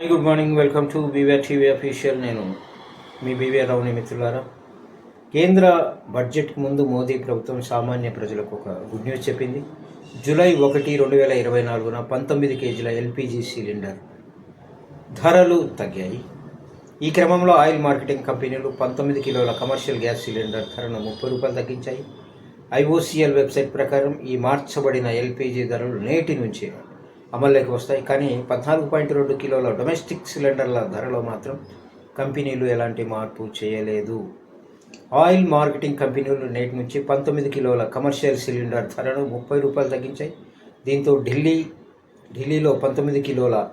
Hi good morning welcome to BVR TV official నేను మీ BVR రావుని మిత్రులారా. కేంద్ర బడ్జెట్కి ముందు మోదీ ప్రభుత్వం సామాన్య ప్రజలకు ఒక గుడ్ న్యూస్ చెప్పింది. జూలై ఒకటి రెండు వేల ఇరవై నాలుగున పంతొమ్మిది కేజీల ఎల్పిజి సిలిండర్ ధరలు తగ్గాయి. ఈ క్రమంలో ఆయిల్ మార్కెటింగ్ కంపెనీలు పంతొమ్మిది కిలోల కమర్షియల్ గ్యాస్ సిలిండర్ ధరను ముప్పై రూపాయలు తగ్గించాయి. ఐఓసిఎల్ వెబ్సైట్ ప్రకారం ఈ మార్చబడిన ఎల్పిజి ధరలు నేటి నుంచి అమల్లోకి వస్తాయి. కానీ పద్నాలుగు పాయింట్ రెండు కిలోల డొమెస్టిక్ సిలిండర్ల ధరలో మాత్రం కంపెనీలు ఎలాంటి మార్పు చేయలేదు. ఆయిల్ మార్కెటింగ్ కంపెనీలు నేటి నుంచి పంతొమ్మిది కిలోల కమర్షియల్ సిలిండర్ ధరను ముప్పై రూపాయలు తగ్గించాయి. దీంతో ఢిల్లీ ఢిల్లీలో పంతొమ్మిది కిలోల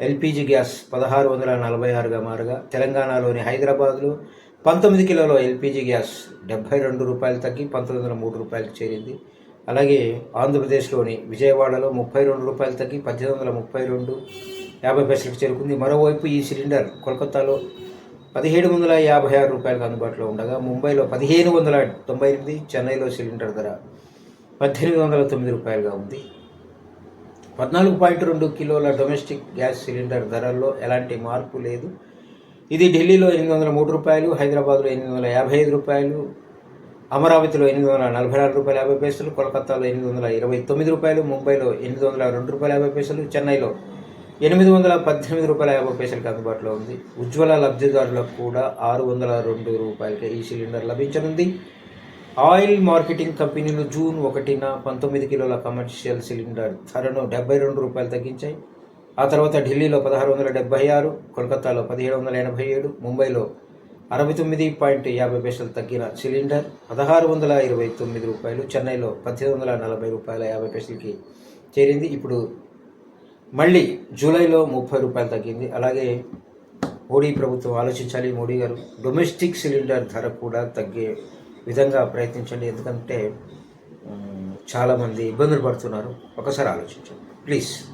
ఎల్పిజి గ్యాస్ పదహారు వందల నలభై ఆరుగా మారగా తెలంగాణలోని హైదరాబాద్లో పంతొమ్మిది కిలోల ఎల్పిజి గ్యాస్ డెబ్బై రెండు రూపాయలు తగ్గి పంతొమ్మిది వందల మూడు రూపాయలకు చేరింది. అలాగే ఆంధ్రప్రదేశ్లోని విజయవాడలో ముప్పై రెండు రూపాయలు తగ్గి పద్దెనిమిది వందల ముప్పై రెండు యాభై పైసలకు చేరుకుంది. మరోవైపు ఈ సిలిండర్ కోల్కతాలో పదిహేడు వందల యాభై ఆరు రూపాయలకు అందుబాటులో ఉండగా ముంబైలో పదిహేను వందల తొంభై ఎనిమిది చెన్నైలో సిలిండర్ ధర పద్దెనిమిది వందల తొమ్మిది రూపాయలుగా ఉంది. పద్నాలుగు పాయింట్ రెండు కిలోల డొమెస్టిక్ గ్యాస్ సిలిండర్ ధరల్లో ఎలాంటి మార్పు లేదు. ఇది ఢిల్లీలో ఎనిమిది వందల మూడు రూపాయలు హైదరాబాద్లో ఎనిమిది వందల యాభై ఐదు రూపాయలు అమరావతిలో ఎనిమిది వందల నలభై నాలుగు రూపాయల యాభై పైసలు కోల్కతాలో ఎనిమిది వందల ఇరవై తొమ్మిది రూపాయలు ముంబైలో ఎనిమిది వందల రెండు రూపాయల యాభై పైసలు చెన్నైలో ఎనిమిది వందల పద్దెనిమిది రూపాయల యాభై పైసలకి అందుబాటులో ఉంది. ఉజ్వల లబ్ధిదారులకు కూడా ఆరు వందల రెండు రూపాయలకి ఈ సిలిండర్ లభించనుంది. ఆయిల్ మార్కెటింగ్ కంపెనీలు జూన్ ఒకటిన పంతొమ్మిది కిలోల కమర్షియల్ సిలిండర్ ధరను డెబ్బై రెండు రూపాయలు తగ్గించాయి. ఆ తర్వాత ఢిల్లీలో పదహారు వందల డెబ్బై ఆరు కోల్కతాలో పదిహేడు వందల ఎనభై ఏడు ముంబైలో అరవై తొమ్మిది పాయింట్ యాభై పైసలు తగ్గిన సిలిండర్ పదహారు వందల ఇరవై తొమ్మిది రూపాయలు చెన్నైలో పద్దెనిమిది వందల నలభై రూపాయల యాభై పైసలకి చేరింది. ఇప్పుడు మళ్ళీ జూలైలో ముప్పై రూపాయలు తగ్గింది. అలాగే మోడీ ప్రభుత్వం ఆలోచించాలి. మోడీ గారు డొమెస్టిక్ సిలిండర్ ధర కూడా తగ్గే విధంగా ప్రయత్నించండి. ఎందుకంటే చాలామంది ఇబ్బందులు పడుతున్నారు. ఒకసారి ఆలోచించండి. ప్లీజ్.